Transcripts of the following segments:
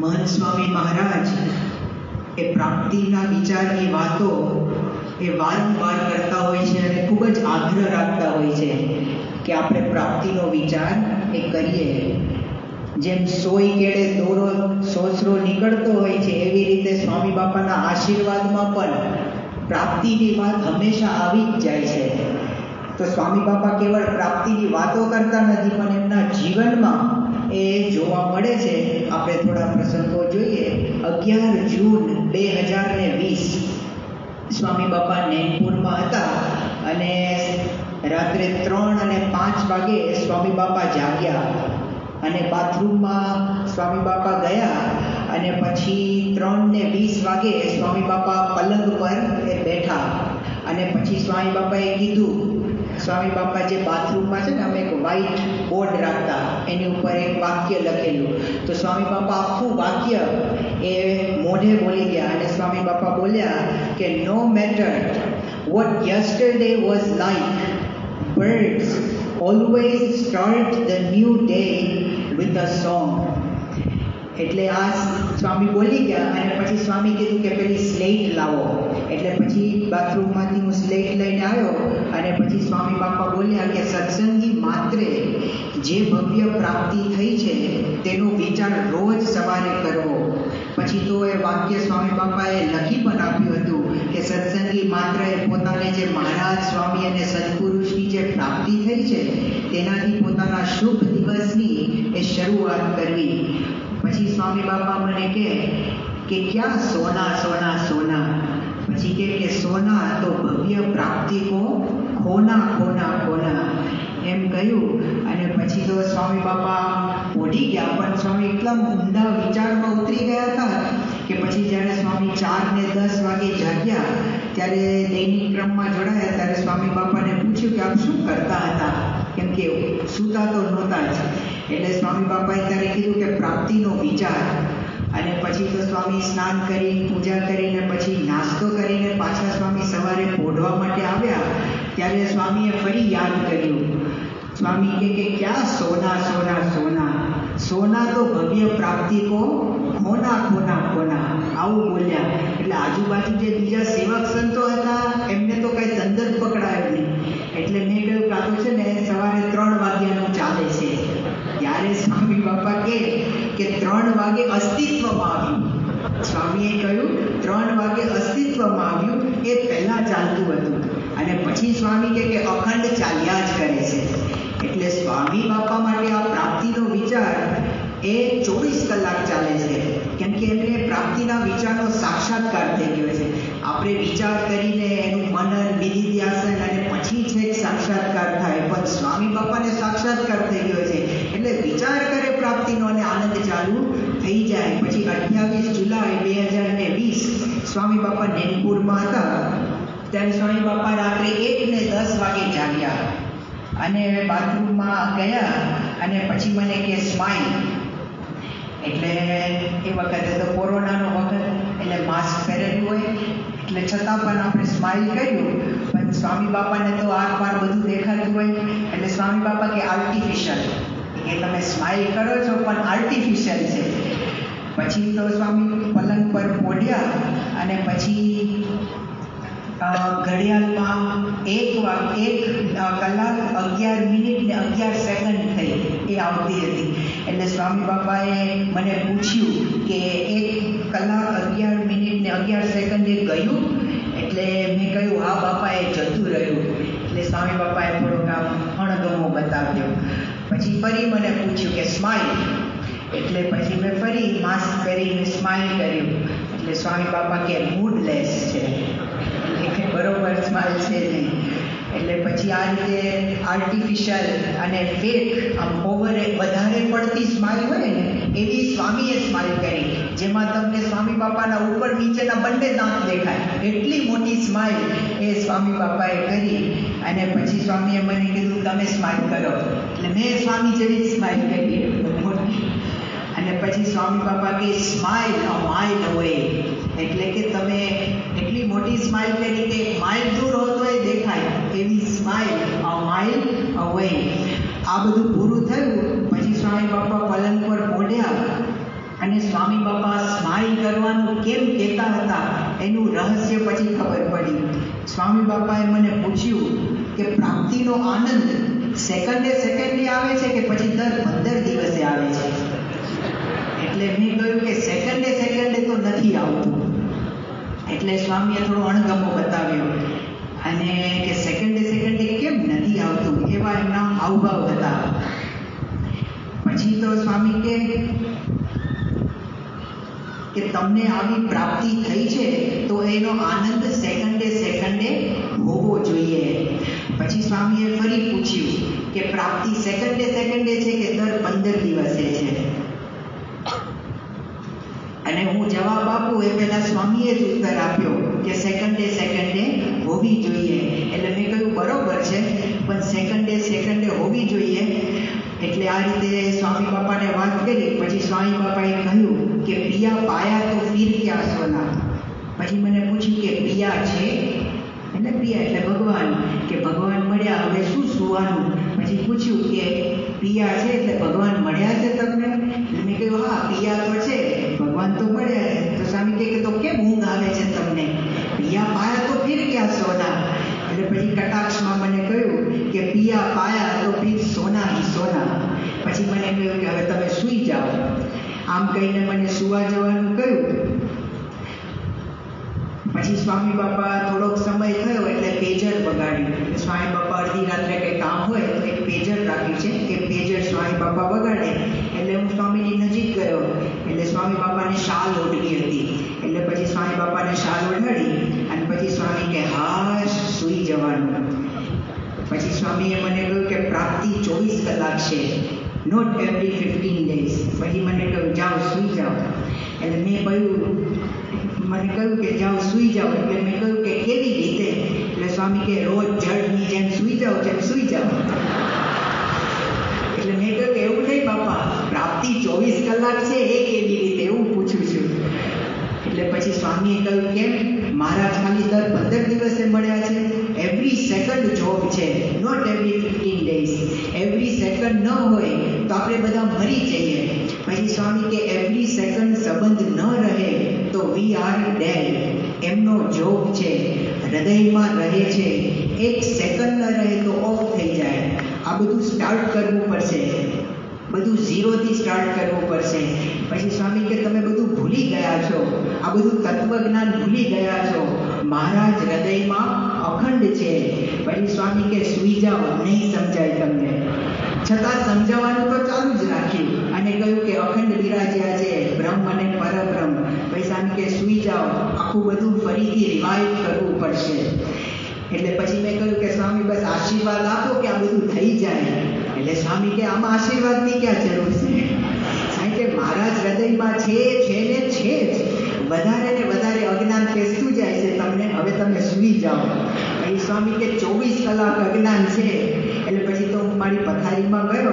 મહંત મહારાજ, એ પ્રાપ્તિના વિચારની વાતો એ વારંવાર કરતા હોય છે અને ખૂબ જ આગ્રહ રાખતા હોય છે કે આપણે પ્રાપ્તિનો વિચાર એ કરીએ. જેમ સોય કેળે દોરો, સોસરો નીકળતો હોય છે, એવી રીતે સ્વામી બાપાના આશીર્વાદમાં પણ પ્રાપ્તિની વાત હંમેશા આવી જ જાય છે. તો સ્વામી બાપા કેવળ પ્રાપ્તિની વાતો કરતા નથી, પણ એ જોવા મળે છે. આપણે થોડા પ્રસંગો જોઈએ. અગિયાર જૂન બે હજાર ને વીસ સ્વામી બાપા નૈનપુરમાં હતા અને રાત્રે ત્રણ અને પાંચ વાગે સ્વામી બાપા જાગ્યા અને બાથરૂમમાં સ્વામી બાપા ગયા અને પછી ત્રણ ને વીસ વાગે સ્વામી બાપા પલંગ પર બેઠા. અને પછી સ્વામી બાપાએ કીધું સ્વામી બાપા જે બાથરૂમમાં છે ને, અમે એક વ્હાઈટ બોર્ડ રાખતા, એની ઉપર એક વાક્ય લખેલું. તો સ્વામી બાપા આખું વાક્ય એ મોઢે બોલી ગયા અને સ્વામી બાપા બોલ્યા કે no matter what yesterday was like birds always start the new day with a song. એટલે આ સ્વામી બોલી ગયા અને પછી સ્વામી કીધું કે, પેલી સ્લેટ લાવો. એટલે પછી બાથરૂમમાંથી હું સ્લેટ લઈને આવ્યો અને પછી સ્વામી બાપા બોલ્યા કે સત્સંગી માત્રે જે ભવ્ય પ્રાપ્તિ થઈ છે, તેનો વિચાર રોજ સવારે કરવો. પછી તો એ વાક્ય સ્વામી બાપાએ લખી પણ આપ્યું હતું કે સત્સંગી માત્ર પોતાને જે મહારાજ, સ્વામી અને સત્પુરુષની જે પ્રાપ્તિ થઈ છે, તેનાથી પોતાના શુભ દિવસની એ શરૂઆત કરવી. પછી સ્વામી બાપા મને કહે કે ક્યાં સોના સોના સોના? પછી કે સોના તો ભવ્ય પ્રાપ્તિ કો ખોના ખોના ખોના એમ કહ્યું. અને પછી તો સ્વામી બાપા ઓઢી ગયા. પણ સ્વામી એટલા ઊંડા વિચારમાં ઉતરી ગયા હતા કે પછી જ્યારે સ્વામી ચાર ને દસ વાગે જાગ્યા, ત્યારે દૈનિક ક્રમમાં જોડાયા, ત્યારે સ્વામી બાપાને પૂછ્યું કે આપ શું કરતા હતા? કેમ કે સૂતા તો નહોતા જ. એટલે સ્વામી બાપાએ ત્યારે કીધું કે પ્રાપ્તિનો વિચાર. અને પછી તો સ્વામી સ્નાન કરી, પૂજા કરીને, પછી નાસ્તો કરીને પાછા સ્વામી સવારે પોઢવા માટે આવ્યા. ત્યારે સ્વામીએ ફરી યાદ કર્યું. સ્વામી કે કે, ક્યાં સોના સોના સોના? સોના તો ભવ્ય પ્રાપ્તિ કો? ખોના ખોના ખોના આવું બોલ્યા. એટલે આજુબાજુ જે બીજા સેવક સંતો હતા, એમને તો કઈ સંદર્ભ પકડાયો નહીં. એટલે મેં કહ્યું કાતો છે ને સવારે ત્રણ વાગ્યાનું ચાલે છે. ત્યારે સ્વામી બાપા કે કે, ત્રણ વાગે અસ્તિત્વમાં આવ્યું. સ્વામીએ કહ્યું, ત્રણ વાગે અસ્તિત્વમાં આવ્યું એ પહેલાં ચાલતું હતું. અને પછી સ્વામી કે કે અખંડ ચાલ્યા જ કરે છે. એટલે સ્વામી બાપા માટે આ પ્રાપ્તિનો વિચાર એ ચોવીસ કલાક ચાલે છે. કેમ કે એમને પ્રાપ્તિના વિચારનો સાક્ષાત્કાર થઈ ગયો છે. આપણે વિચાર કરીને એનું મનન વિધિધ્યાસન અને પછી છે સાક્ષાત્કાર થાય. પણ સ્વામી બાપાને સાક્ષાત્કાર થઈ ગયો છે. એટલે વિચાર કરે પ્રાપ્તિનો અને આનંદ ચાલુ થઈ જાય. પછી અઠ્યાવીસ જુલાઈ બે હજાર ને વીસ સ્વામી બાપા નેનપુરમાં હતા. ત્યારે સ્વામી બાપા રાત્રે એક ને દસ વાગે જાગ્યા અને બાથરૂમમાં ગયા અને પછી મને કે, સ્માઈલ. એટલે એ વખતે તો કોરોનાનો વખત એટલે માસ્ક પહેરેલું હોય. એટલે છતાં પણ આપણે સ્માઇલ કર્યું. પણ સ્વામી બાપાને તો આર બધું દેખાતું હોય. એટલે સ્વામી બાપા કે, આર્ટિફિશિયલ. કે, તમે સ્માઇલ કરો છો, પણ આર્ટિફિશિયલ છે. પછી તો સ્વામી પલંગ પર પોઢ્યા અને પછી ઘડિયાળમાં એક વાર એક કલાક અગિયાર મિનિટ ને અગિયાર સેકન્ડ થઈ એ આવતી હતી. એટલે સ્વામી બાપાએ મને પૂછ્યું કે એક કલાક અગિયાર મિનિટ ને અગિયાર સેકન્ડ ગયું? એટલે મેં કહ્યું, હા બાપા એ જતું રહ્યું. એટલે સ્વામી બાપાએ થોડોક આમ અણગમો બતાવ્યો. પછી ફરી મને પૂછ્યું કે સ્માઇલ એટલે પછી મેં ફરી માસ્ક પહેરીને સ્માઇલ કર્યું. એટલે સ્વામી બાપા કે, મૂડલેસ છે. બરોબર સ્માઇલ છે નહીં. એટલે પછી આ રીતે આર્ટિફિશિયલ અને ફેક આમ ઓવર વધારે પડતી સ્માઇલ હોય ને એવી સ્વામીએ સ્માઇલ કરી. જેમાં તમને સ્વામી બાપાના ઉપર નીચેના બંને દાંત દેખાય. એટલી મોટી સ્માઇલ એ સ્વામી બાપાએ કરી. અને પછી સ્વામીએ મને કીધું, તમે સ્માઇલ કરો. એટલે મેં સ્વામી જેવી સ્માઇલ કરી. અને પછી સ્વામી બાપા કે સ્માઇલ અ માઇલ હોય. એટલે કે તમે એટલી મોટી સ્માઇલ કરી કે માઇલ દૂર એ દેખાય. એવી સ્માઇલ અ માઇલ અવે આ બધું પૂરું થયું, પછી સ્વામી બાપા પલંગ પર મોઢ્યા અને સ્વામી બાપા સ્માઇલ કરવાનું કેમ કહેતા હતા એનું રહસ્ય પછી ખબર પડી. સ્વામી બાપાએ મને પૂછ્યું કે પ્રાપ્તિનો આનંદ સેકન્ડે સેકન્ડે આવે છે કે પછી દર પંદર દિવસે આવે છે? એટલે મેં કહ્યું કે સેકન્ડે સેકન્ડે તો નથી આવતું. એટલે સ્વામીએ થોડો અણગમો બતાવ્યો. અને કે સેકન્ડે સેકન્ડે કેમ નથી આવતું? એવા એમના હાવભાવ હતા. પછી તો સ્વામી કે કે તમને આવી પ્રાપ્તિ થઈ છે, તો એનો આનંદ સેકન્ડે સેકન્ડે હોવો જોઈએ. પછી સ્વામીએ ફરી પૂછ્યું કે પ્રાપ્તિ સેકન્ડે સેકન્ડે છે કે દર પંદર દિવસે છે? અને હું જવાબ આપું એ પહેલાં સ્વામીએ જ ઉત્તર આપ્યો કે સેકન્ડે સેકન્ડે હોવી જોઈએ. એટલે મેં કહ્યું બરોબર છે, પણ સેકન્ડે સેકન્ડે હોવી જોઈએ. એટલે આ રીતે સ્વામી બાપાને વાત કરી, પછી સ્વામી બાપાએ કહ્યું કે પિયા પાયા તો ફીર ક્યાં સોના? પછી મને પૂછ્યું કે પિયા છે? એટલે પિયા એટલે ભગવાન, કે ભગવાન મળ્યા, હવે શું સુવાનું? પછી પૂછ્યું કે પિયા છે? એટલે ભગવાન મળ્યા છે તમને? મેં કહ્યું હા, પિયા તો છે. ભગવાન તો મળે. તો સ્વામી કે તો કેમ ઊંઘ આવે છે તમને? પિયા પાયા તો ફીર ક્યાં સોના? એટલે પછી કટાક્ષમાં મને કહ્યું કે પિયા પાયા તો ફીર સોના સોના. પછી મને કહ્યું કે હવે તમે સૂઈ જાઓ. આમ કહીને મને સુવા જવાનું કહ્યું. પછી સ્વામી બાપા થોડોક સમય થયો એટલે પેજર બગાડ્યું સ્વામી બાપા અડધી રાત્રે કંઈ કામ હોય તો એક પેજર રાખ્યું છે. કે પેજર સ્વામી બાપા વગાડે. એટલે હું સ્વામીની નજીક ગયો. સ્વામી બાપાને શાલ ઓઢવી હતી એટલે પછી સ્વામી બાપાને શાલ ઓઢાડી અને પછી સ્વામી કે હાશ સૂઈ જવાનું. પછી સ્વામીએ મને કહ્યું કે, પ્રાપ્તિ ચોવીસ કલાક છે. નોટ એવરી ફિફ્ટીન ડેઝ પછી મને કહ્યું, જાઓ, સૂઈ જાઓ. એટલે મેં કહ્યું, મને કહ્યું કે, જાઓ, સૂઈ જાઓ. એટલે મેં કહ્યું કે, કેવી રીતે? એટલે સ્વામી કે, રોજ જળની જેમ સૂઈ જાઓ, જેમ સૂઈ જાઓ. એટલે મેં કહ્યું કે, એવું નહીં, બાપા. પ્રાપ્તિ ચોવીસ કલાક છે, એ કેવી રીતે? એવું પૂછું છું. એટલે પછી સ્વામીએ કહ્યું, કેમ? મારા ખાલી દર પંદર દિવસે મળ્યા છે. એવરી સેકન્ડ જોબ છે. Not every fifteen days every second ન હોય તો આપણે બધા મરી જઈએ. પછી સ્વામી કે એવરી સેકન્ડ સંબંધ ન રહે તો વી આર ડેડ એમનો જોબ છે. હૃદયમાં રહે છે. એક સેકન્ડ ન રહે તો ઓફ થઈ જાય. આ બધું સ્ટાર્ટ કરવું પડશે. બધું ઝીરોથી સ્ટાર્ટ કરવું પડશે. પછી સ્વામી કે તમે બધું ભૂલી ગયા છો. આ બધું તત્વજ્ઞાન ભૂલી ગયા છો. મહારાજ હૃદયમાં અખંડ છે. પછી સ્વામી કે સુઈ જાઓ, નહીં સમજાય તમને. છતાં સમજાવવાનું તો ચાલુ જ રાખ્યું. અને કહ્યું કે અખંડ બિરાજ્યા છે. બ્રહ્મ અને પરબ્રહ્મ. પછી સ્વામી કે સુઈ જાઓ. આખું બધું ફરીથી રિવાઇવ કરવું પડશે. એટલે પછી મેં કહ્યું કે સ્વામી બસ આશીર્વાદ આપો કે આ બધું થઈ જાય એટલે સ્વામી કે આમાં આશીર્વાદની ક્યાં જરૂર છે કારણ કે મહારાજ હૃદયમાં છે છે ને છે જ. વધારે ને વધારે અજ્ઞાન પેસતું જાય છે તમને. હવે તમે સૂઈ જાઓ. પછી સ્વામી કે ચોવીસ કલાક અજ્ઞાન છે. એટલે પછી તો હું મારી પથારીમાં ગયો.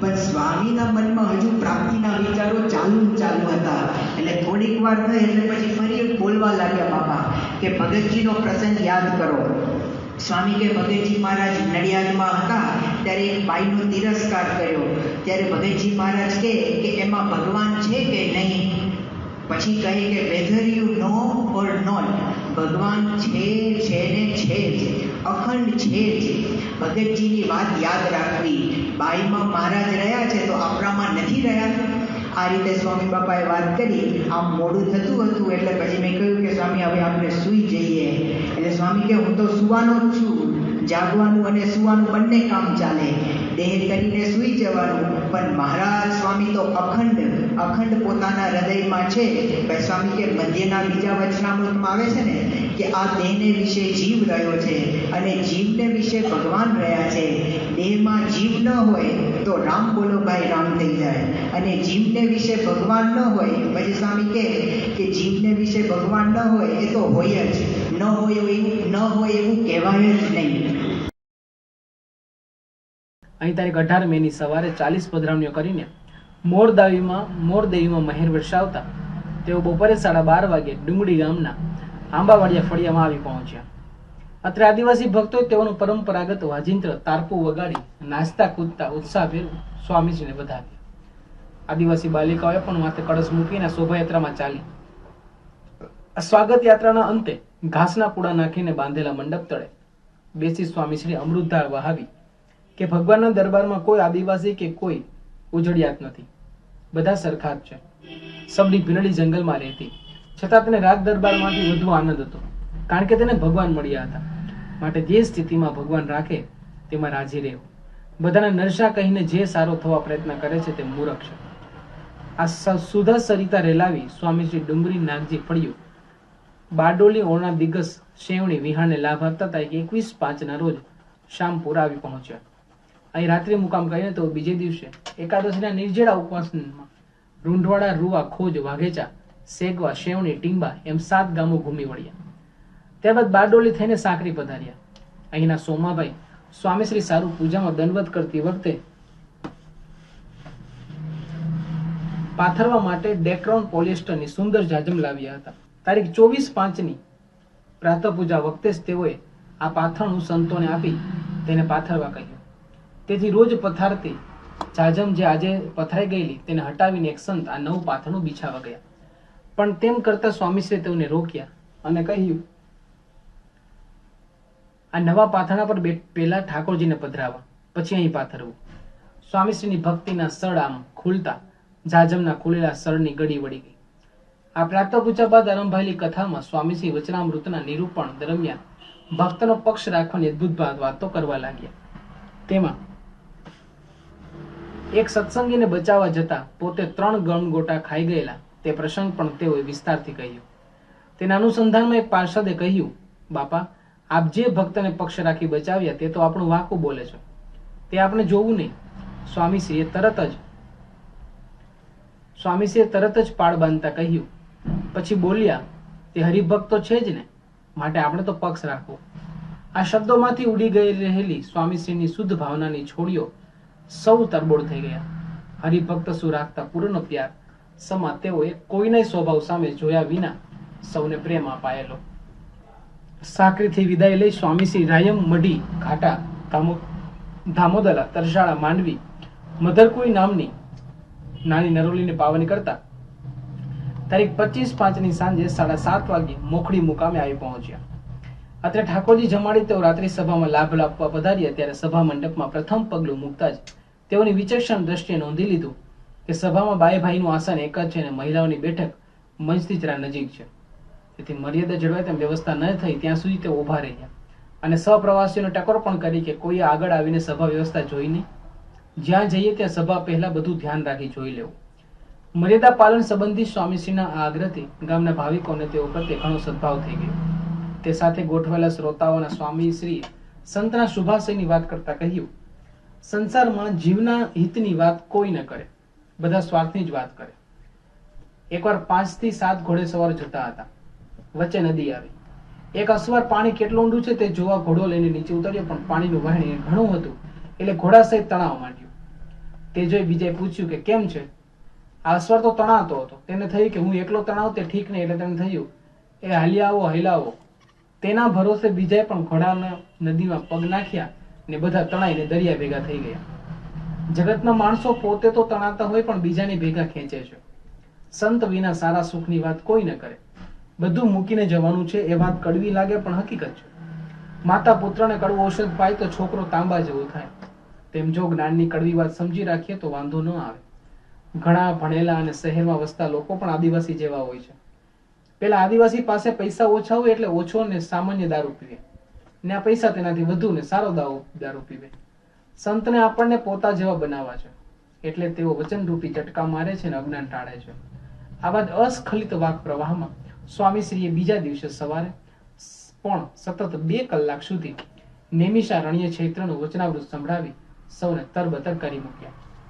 પણ સ્વામીના મનમાં હજુ પ્રાપ્તિના વિચારો ચાલુ ચાલુ હતા. એટલે થોડીક વાર થઈ એટલે પછી ફરી બોલવા લાગ્યા બાપા કે ભગતજીનો પ્રસંગ યાદ કરો. સ્વામી કે ભગતજી મહારાજ નડિયાદમાં હતા. ત્યારે એક બાઈનો તિરસ્કાર કર્યો. ત્યારે ભગતજી મહારાજ કહે કે એમાં ભગવાન છે કે નહીં? પછી કહે કે whether you know or not. ભગવાન છે છે ને છે જ. અખંડ છે જ. ભગતજીની વાત યાદ રાખવી. બાઈમાં મહારાજ રહ્યા છે તો આપણામાં નથી રહ્યા. આ રીતે સ્વામી બાપાએ વાત કરી. આમ મોડું થતું હતું એટલે પછી મેં કહ્યું કે સ્વામી, હવે આપણે સૂઈ જઈએ. એટલે સ્વામી કે હું તો સુવાનો જ છું. જાગવાનું અને સુવાનું બંને કામ ચાલે. દેહ કરીને સૂઈ જવાનું. પણ મહારાજ સ્વામી તો અખંડ અખંડ પોતાના હૃદયમાં છે. ભાઈ સ્વામી કે મધ્યના બીજા વચનામૃતમાં આવે છે ને, કે આ દેહને વિશે જીવ રહ્યો છે અને જીવને વિશે ભગવાન રહ્યા છે. દેહમાં જીવ ન હોય તો રામ બોલો, ભાઈ, રામ થઈ જાય. અને જીવને વિશે ભગવાન ન હોય, પછી સ્વામી કહે કે જીવને વિશે ભગવાન ન હોય એ તો હોય જ. ન હોય એવું, ન હોય એવું કહેવાય જ નહીં. અહીં તારીખ અઢાર મેની સવારે ચાલીસ પધરામણીઓ કરીને મોરદાવીમાં મોરદેવીમાં મહેર વરસાવતા તેઓ બપોરે સાડા બાર વાગે ડુંગળી ગામના આંબાવાડિયા ફળિયામાં આવી પહોંચ્યા. અત્રે આદિવાસી ભક્તોએ તેઓનું પરંપરાગત વાજિંત્ર તારપુ વગાડી નાચતા કૂદતા ઉત્સાહભેર સ્વામીજીને વધાવ્યા. આદિવાસી બાલિકાઓએ પણ માથે કળશ મૂકીને શોભાયાત્રામાં ચાલી. સ્વાગત યાત્રાના અંતે ઘાસના પૂડા નાખીને બાંધેલા મંડપ તળે બેસી સ્વામીશ્રી અમૃતધાર વહાવી કે ભગવાનના દરબારમાં કોઈ આદિવાસી કે કોઈ ઉજળિયાત નથી. બધા સરખા જ છે. સબની ભીલડી જંગલમાં રહેતી. છતાં તેને રાજ દરબારમાંથી વધુ આનંદ હતો. કારણ કે તેને ભગવાન મળ્યા હતા. માટે જે સ્થિતિમાં ભગવાન રાખે, તેમાં રાજી રહેવું. બધાને નરસા કહીને જે સારો થવા પ્રયત્ન કરે છે તે મૂરખ છે. આ સુધા સરિતા રેલાવી સ્વામી શ્રી ડુંગરી નાગજી ફળિયું. બારડોલી ઓળના દિગ્ગજ શેવણી વિહાણને લાભ આપતા હતા એકવીસ પાંચના રોજ શામપુર આવી પહોંચ્યા. અહીં રાત્રે મુકામ કરીને તો બીજે દિવસે એકાદશીના નિર્જળા ઉપવાસમાં રૂંઢવાડા રૂવા, ખોજ, વાઘેચા, સેગવા, શેવણી, ટીંબા એમ સાત ગામો ઘૂમી વળ્યા. ત્યારબાદ બારડોલી થઈને સાંકરી પધાર્યા. અહીંના સોમાભાઈ સ્વામીશ્રી સારું પૂજામાં દંડવત કરતી વખતે પાથરવા માટે ડેક્રોન પોલિસ્ટરની સુંદર જાજમ લાવ્યા હતા. તારીખ ચોવીસ પાંચની પ્રાતઃ પૂજા વખતે જ તેઓએ આ પાથરણું સંતોને આપી તેને પાથરવા કહ્યું. તેથી રોજ પથારતી જાજમ જે આજે પથરાઈ ગયેલી તેને હટાવીને એક સંત આ નવ પાથરનું બિછાવા ગયા. પણ તેમ કરતા સ્વામીશ્રી તેઓને રોક્યા અને કહ્યું, આ નવા પાથરણા પર પહેલા ઠાકોરજીને પધરાવા, પછી અહીં પાથરવું. સ્વામીશ્રીની ભક્તિના સળ આમ ખુલતા જાજમના ખુલેલા સળની ગળી વળી ગઈ. આ પ્રાતઃ પૂજા બાદ આરંભાયેલી કથામાં સ્વામીશ્રી વચનામૃતના નિરૂપણ દરમિયાન ભક્તનો પક્ષ રાખવાની અદભુત વાતો કરવા લાગ્યા. તેમાં એક સત્સંગીને બચાવવા જતા પોતે ત્રણ ગણગોટા ખાઈ ગયેલા. તે પ્રસંગ પણ તેઓએ વિસ્તારથી કહ્યો. તેના અનુસંધાનમાં એક પાર્ષદે કહ્યું, બાપા, આપ જે ભક્તને પક્ષ રાખી બચાવ્યા તે તો આપણું વાકું બોલે છે. તે આપણે જોવું નહીં. સ્વામીશ્રીએ તરત જ સ્વામીશ્રીએ તરત જ પાળ બાંધતા કહ્યું, પછી બોલ્યા, તે હરિભક્ત તો છે જ ને? માટે આપણે તો પક્ષ રાખવો. આ શબ્દોમાંથી ઉડી ગઈ રહેલી સ્વામીશ્રીની શુદ્ધ ભાવનાની છોડીઓ સૌ તરબોળ થઈ ગયા. હરિભક્ત સુ રાખતા પૂર્ણ પ્યાર. સમા તેઓએ કોઈના સ્વભાવ સામે જોયા વિના સૌને પ્રેમ અપાયેલો. સાકરીથી વિદાય લઈ સ્વામીશ્રી રાયમ મઢી ઘાટા ધામો, ધામોદરા તરસાળા માંડવી, મધરકુઈ નામની નાની નરોલીને પાવન કરતા તારીખ પચીસ પાંચની સાંજે સાડા સાત વાગે મોખડી મુકામે આવી પહોંચ્યા. અત્રે ઠાકોરજી જમાડી તેઓ રાત્રિ સભામાં લાભ લાભવા પધાર્યા ત્યારે સભા મંડપમાં પ્રથમ પગલું મૂકતા જ તેઓની વિચક્ષણ દ્રષ્ટિએ નોંધી લીધું કે સભામાં બાય ભાઈનું આસન એક જ છે અને મહિલાઓની બેઠક મંચથી જરા નજીક છે. તેથી મર્યાદા જળવાય તેમ વ્યવસ્થા ન થઈ ત્યાં સુધી તેઓ ઊભા રહ્યા. અને સહપ્રવાસીઓને ટકોર પણ કરી કે કોઈ આગળ આવીને સભા વ્યવસ્થા જોઈ નહીં. જ્યાં જઈએ ત્યાં સભા પહેલા બધું ધ્યાન રાખી જોઈ લેવું. મર્યાદા પાલન સંબંધી સ્વામીશ્રીના આગ્રહથી ગામના ભાવિકોને તેઓ પ્રત્યે ઘણો સદભાવ થઈ ગયો. તે સાથે ગોઠવેલા શ્રોતાઓના સ્વામીશ્રીએ સંતના શુભાશયની વાત કરતા કહ્યું, સંસારમાં જીવના હિતની વાત કોઈ ન કરે, બધા સ્વાર્થની જ વાત કરે. એકવાર પાંચથી સાત ઘોડે સવાર જતા હતા. વચ્ચે નદી આવી. એક અસવાર પાણી કેટલું ઊંડું છે તે જોવા ઘોડો લઈને નીચે ઉતર્યો, પણ પાણીનું વહેણ ઘણું હતું, એટલે ઘોડા સહિત તણાવ માંડ્યું. તે જોઈ બીજાએ પૂછ્યું કે, કેમ છે? આ અસવાર તો તણાતો હતો. તેને થયું કે હું એકલો તણાવ, તે ઠીક નહીં, એટલે તેને થયું, એ હાલ્યા આવો હલાવો તેના ભરોસે બીજાએ પણ ઘોડાના નદીમાં પગ નાખ્યા ને બધા તણાઈને દરિયા ભેગા થઈ ગયા. જગતના માણસો પોતે તો તણાતા હોય પણ બીજાને ભેગા ખેંચે છે. સંત વિના સારા સુખની વાત કોઈ ન કરે. બધું મૂકીને જવાનું છે એ વાત કડવી લાગે પણ હકીકત છે. માતા પુત્રને કડવું ઔષધ પાય તો છોકરો તાંબા જેવો થાય. તેમ જો જ્ઞાનની કડવી વાત સમજી રાખીએ તો વાંધો ન આવે. ઘણા ભણેલા અને શહેરમાં વસતા લોકો પણ આદિવાસી જેવા હોય છે. પેલા આદિવાસી પાસે પૈસા ઓછા હોય એટલે ઓછો ને સામાન્ય દારૂ પીવે ને આ પૈસા તેનાથી વધુ ને સારો દાવો, દારૂ પીવે. સંતને આપણને પોતા જેવા બનાવવા છે. એટલે તેઓ વચનરૂપી ઝટકા મારે છે ને અજ્ઞાન ટાળે છે. આવા જ અસ્ખલિત વાક પ્રવાહમાં સ્વામીશ્રીએ બીજા દિવસે સવારે પણ સતત બે કલાક સુધી નેમિષા રણ્ય ક્ષેત્રનું વચનાવૃત સંભળાવી સૌને તરબતર કરી મૂક્યા.